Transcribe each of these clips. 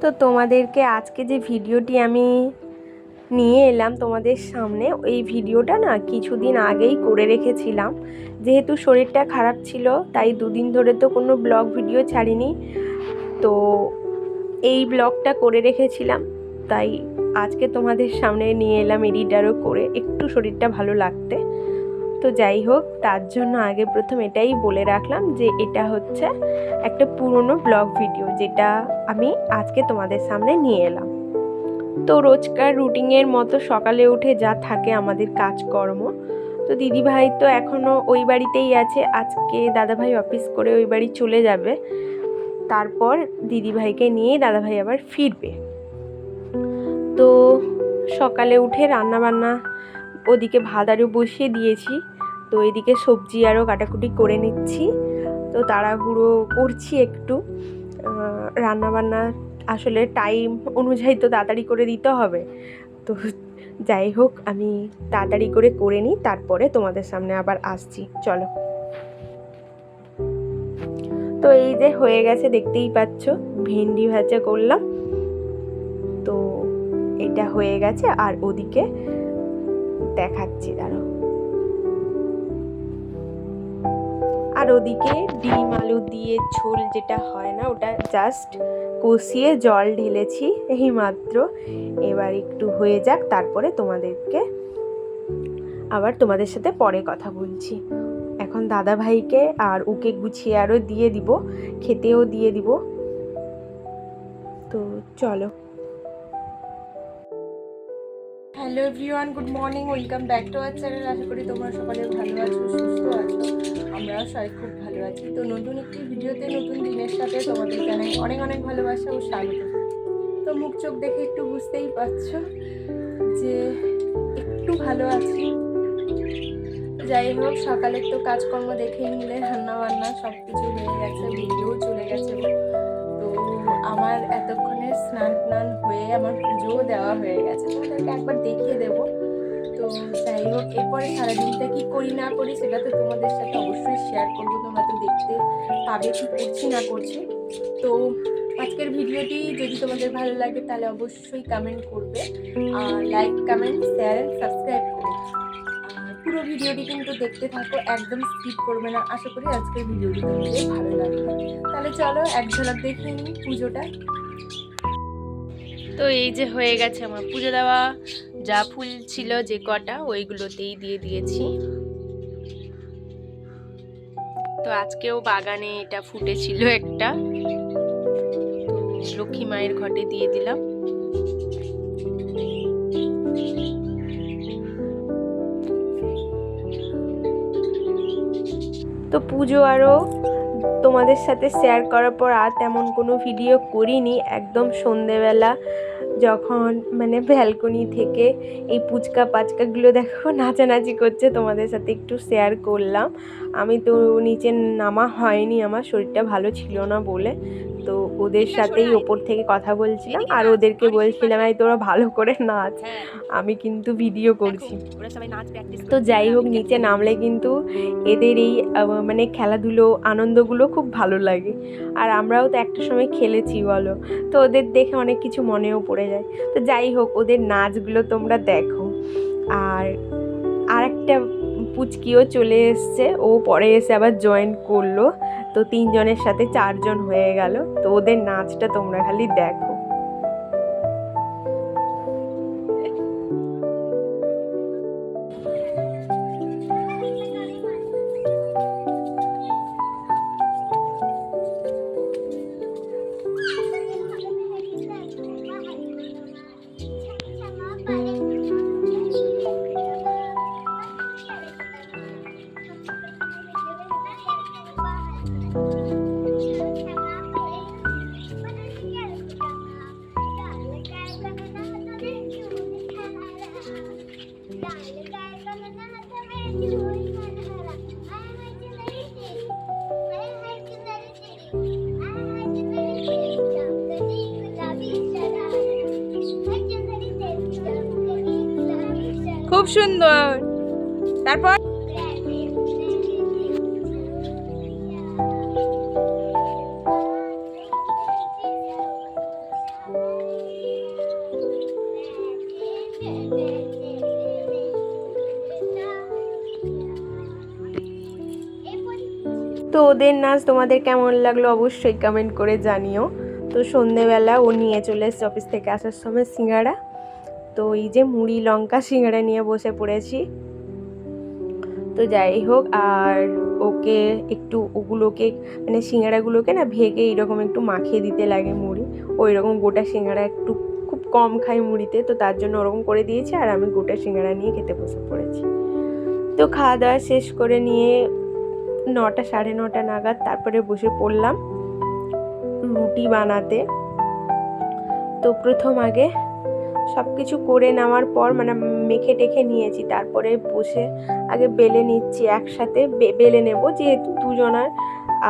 তো তোমাদেরকে আজকে যে ভিডিওটি আমি নিয়ে এলাম তোমাদের সামনে, এই ভিডিওটা না কিছুদিন আগেই করে রেখেছিলাম। যেহেতু শরীরটা খারাপ ছিল, তাই দুদিন ধরে তো কোনো ব্লগ ভিডিও ছাড়িনি। তো এই ব্লগটা করে রেখেছিলাম, তাই আজকে তোমাদের সামনে নিয়ে এলাম এডিটারও করে, একটু শরীরটা ভালো লাগতে। তো যাই হোক, তার জন্য আগে প্রথম এটাই বলে রাখলাম যে এটা হচ্ছে একটা পুরনো ব্লগ ভিডিও যেটা আমি আজকে তোমাদের সামনে নিয়ে এলাম। তো রোজকার রুটিনের মতো সকালে উঠে যা থাকে আমাদের কাজকর্ম। তো দিদিভাই তো এখনও ওই বাড়িতেই আছে, আজকে দাদাভাই অফিস করে ওই বাড়ি চলে যাবে। তারপর দিদিভাইকে নিয়ে দাদাভাই আবার ফিরবে। তো সকালে উঠে রান্না বান্না ওদিকে ভাত আরও বসিয়ে দিয়েছি। তো এদিকে সবজি আরও কাটাকুটি করে নিচ্ছি। তো তাড়াহুড়ো করছি একটু। রান্না বান্না আসলে টাইম অনুযায়ী তো তাড়াতাড়ি করে দিতে হবে। তো যাই হোক, আমি তাড়াতাড়ি করে করে নিই, তারপরে তোমাদের সামনে আবার আসছি। চলো। তো এই যে হয়ে গেছে, দেখতেই পাচ্ছ, ভেন্ডি ভাজা করলাম। তো এটা হয়ে গেছে, আর ওদিকে দেখাচ্ছি দাঁড়ো আর ওদিকে ডিম, আলু দিয়ে ঝোল যেটা হয় না, ওটা জাস্ট কষিয়ে জল ঢেলেছি এই মাত্র এবার একটু হয়ে যাক, তারপরে তোমাদেরকে আবার তোমাদের সাথে পরে কথা বলছি। এখন দাদা ভাইকে আর ওকে গুছিয়ে আরও দিয়ে দিব, খেতেও দিয়ে দিব। তো চলো। Hello everyone, good morning, welcome back to our channel. আশা করি তোমরা সকালে ভালো আছো, সুস্থ আছো। আমরাও সবাই খুব ভালো আছি। তো নতুন একটি ভিডিওতে, নতুন দিনের সাথে তোমাদের জানাই অনেক অনেক ভালোবাসা ও স্বাগত। তো মুখ চোখ দেখে একটু বুঝতেই পারছ যে একটু ভালো আছি। যাই হোক, সকালের তো কাজকর্ম দেখেই নিলে রান্না বান্না সব কিছু হয়ে গেছে, ভিডিও চলে গেছে। তো আমার এতক্ষণে স্নান টান হয়ে আমার পুজোও দেওয়া হয়ে গেছে। তোমাদেরকে একবার তো যাই হোক এরপরে সারাদিনটা কি করি না করি সেটা তো তোমাদের সাথে অবশ্যই শেয়ার করব। তোমরা তো দেখতে পাবে কি করছি না করছি। তো আজকের ভিডিওটি যদি তোমাদের ভালো লাগে তাহলে অবশ্যই কমেন্ট করবে। লাইক কমেন্ট শেয়ার সাবস্ক্রাইব করবে পুরো ভিডিওটি কিন্তু দেখতে থাকো, একদম স্কিপ করবে না। আশা করি আজকের ভিডিওটি তোমাদের ভালো লাগবে। তাহলে চলো এক ঝলক দেখে নিই পুজোটা। তো এই যে হয়ে গেছে আমার পুজো দেওয়া। যা ফুল ছিল যে কটা, ওইগুলোতেই দিয়ে দিয়েছি। তো আজকেও বাগানে এটা ফুটেছিল একটা। লক্ষ্মী মায়ের ঘটে দিয়ে দিলাম। তো পুজো আরও তোমাদের সাথে শেয়ার করার পর আর তেমন কোনো ভিডিও করিনি। একদম সন্ধেবেলা যখন মানে ব্যালকনি থেকে এই পুচকা পাচকাগুলো দেখো, নাচানাচি করছে, তোমাদের সাথে একটু শেয়ার করলাম। আমি তো নিচে নামা হয়নি আমার শরীরটা ভালো ছিল না বলে। তো ওদের সাথেই ওপর থেকে কথা বলছিলাম আর ওদেরকে বলছিলাম এই তোরা ভালো করে নাচ। আমি কিন্তু ভিডিও করছি। তো যাই হোক নিচে নামলে কিন্তু এদের এই মানে খেলাধুলো আনন্দগুলো খুব ভালো লাগে। আর আমরাও তো একটা সময় খেলেছি বলো। তো ওদের দেখে অনেক কিছু মনেও পড়ে যায়। তো যাই হোক ওদের নাচগুলো তোমরা দেখো। আর আরেকটা পুচকিও চলে এসছে। ও পরে এসে আবার জয়েন করল। তো তিনজনের সাথে চারজন হয়ে গেল। তো ওদের নাচটা তোমরা খালি দেখো। খুব সুন্দর। তারপর? তো ওদের নাচ তোমাদের কেমন লাগল অবশ্যই কমেন্ট করে জানিও। তো সন্ধেবেলা ও নিয়ে চলে এসছে অফিস থেকে আসার সময় সিঙ্গারা। তো এই যে মুড়ি লঙ্কা সিঙ্গারা নিয়ে বসে পড়েছি। তো যাই হোক, আর ওকে একটু ওগুলোকে মানে সিঙ্গারাগুলোকে না ভেগে এইরকম একটু মাখিয়ে দিতে লাগে মুড়ি। ওই রকম গোটা সিঙ্গারা একটু খুব কম খাই মুড়িতে, তো তার জন্য ওরকম করে দিয়েছি আর আমি গোটা সিঙ্গারা নিয়ে খেতে বসে পড়েছি। তো খাওয়া দাওয়া শেষ করে নিয়ে নটা, সাড়ে নটা নাগাদ তারপরে বসে পড়লাম রুটি বানাতে। তো প্রথম আগে সব কিছু করে নেওয়ার পর মানে মেখে টেখে নিয়েছি। তারপরে বসে আগে বেলে নিচ্ছি একসাথে বেলে নেব যেহেতু দুজনার।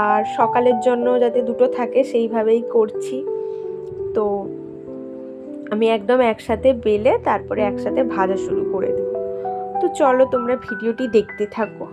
আর সকালের জন্য যাতে দুটো থাকে সেইভাবেই করছি। তো আমি একদম একসাথে বেলে তারপরে একসাথে ভাজা শুরু করে দেবো। তো চলো তোমরা ভিডিওটি দেখতে থাকো।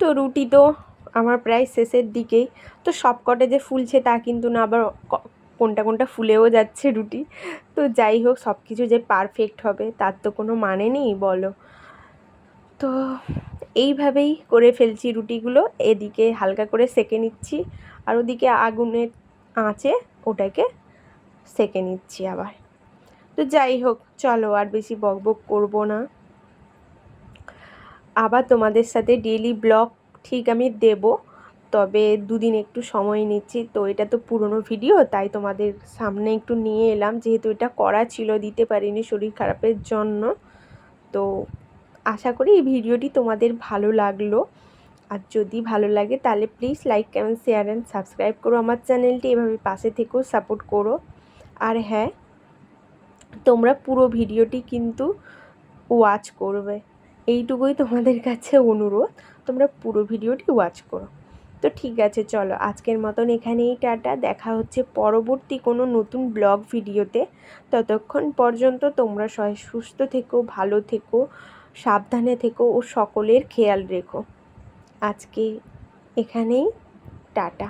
তো রুটি তো আমার প্রায় শেষের দিকেই। তো সব কটা যে ফুলছে তা কিন্তু না, আবার কোনটা কোনটা ফুলেও যাচ্ছে রুটি। তো যাই হোক সব কিছু যে পারফেক্ট হবে, তার তো কোনো মানে নেই, বলো। তো এইভাবেই করে ফেলছি রুটিগুলো, এদিকে হালকা করে সেকে নিচ্ছি, আর ওদিকে আগুনের আঁচে ওটাকে সেকে নিচ্ছি আবার। তো যাই হোক, চলো আর বেশি বক বক করব না। আবার তোমাদের সাথে ডেলি ব্লগ ঠিক আমি দেব। তবে দুদিন একটু সময় নিচ্ছি। তো এটা তো পুরনো ভিডিও তাই তোমাদের সামনে একটু নিয়ে এলাম। যেহেতু এটা করা ছিল, দিতে পারিনি শরীর খারাপের জন্য। তো আশা করি এই ভিডিওটি তোমাদের ভালো লাগল। আর যদি ভালো লাগে, তাহলে please like comment share and subscribe করো আমার চ্যানেলটি এভাবে পাশে থেকেও সাপোর্ট করো। আর হ্যাঁ তোমরা পুরো ভিডিওটি কিন্তু ওয়াচ করবে। এইটুকুই তোমাদের কাছে অনুরোধ, তোমরা পুরো ভিডিওটি ওয়াচ করো। তো ঠিক আছে, চলো আজকের মতন এখানেই, টাটা। দেখা হচ্ছে পরবর্তী কোনো নতুন ব্লগ ভিডিওতে। ততক্ষণ পর্যন্ত তোমরা সবাই সুস্থ থেকো, ভালো থেকো, সাবধানে থেকো ও সকলের খেয়াল রেখো। আজকে এখানেই, টাটা।